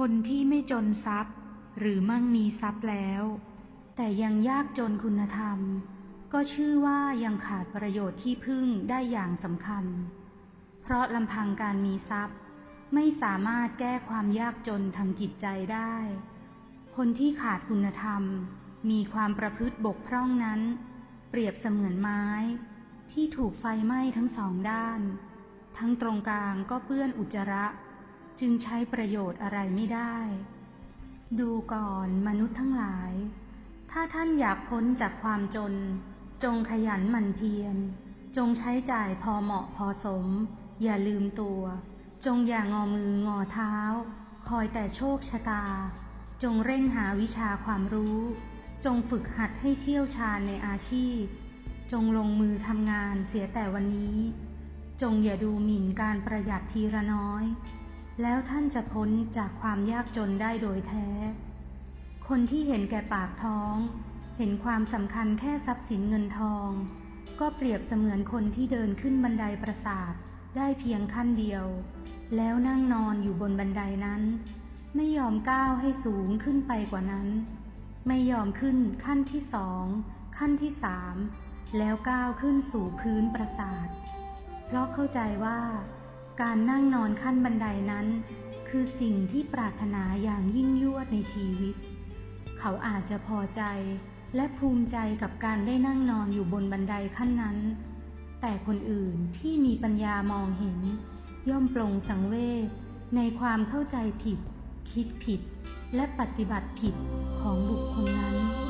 คนที่ไม่จนทรัพย์ หรือมั่งมีทรัพย์แล้ว แต่ยังยากจนคุณธรรม ก็ชื่อว่ายังขาดประโยชน์ที่พึ่งได้อย่างสำคัญ เพราะลำพังการมีทรัพย์ ไม่สามารถแก้ความยากจนทางจิตใจได้ คนที่ขาดคุณธรรม มีความประพฤติบกพร่องนั้น เปรียบเสมือนไม้ ที่ถูกไฟไหม้ทั้งสองด้าน ทั้งตรงกลางก็เปื้อนอุจจาระ จึงใช้ประโยชน์อะไรไม่ได้ ดูก่อนมนุษย์ทั้งหลาย ถ้าท่านอยากพ้นจากความจน จงขยันหมั่นเพียร จงใช้จ่ายพอเหมาะพอสม อย่าลืมตัว จงอย่างอมืองอเท้า คอยแต่โชคชะตา จงเร่งหาวิชาความรู้ จงฝึกหัดให้เชี่ยวชาญในอาชีพ จงลงมือทำงานเสียแต่วันนี้ จงอย่าดูหมิ่นการประหยัดทีละน้อย แล้วท่านจะพ้นจากความยากจนได้โดยแท้ คนที่เห็นแก่ปากท้อง เห็นความสำคัญแค่ทรัพย์สินเงินทอง ก็เปรียบเสมือนคนที่เดินขึ้นบันไดปราสาทได้เพียงขั้นเดียว แล้วนั่งนอนอยู่บนบันไดนั้น ไม่ยอมก้าวให้สูงขึ้นไปกว่านั้น ไม่ยอมขึ้นขั้นที่สองขั้นที่สามแล้วก้าวขึ้นสู่พื้นปราสาท เพราะเข้าใจว่า การนั่งนอนขั้นบันไดนั้น คือสิ่งที่ปรารถนาอย่างยิ่งยวดในชีวิต เขาอาจจะพอใจและภูมิใจกับการได้นั่งนอนอยู่บนบันไดขั้นนั้น แต่คนอื่นที่มีปัญญามองเห็น ย่อมปลงสังเวชในความเข้าใจผิด คิดผิด และปฏิบัติผิดของบุคคลนั้น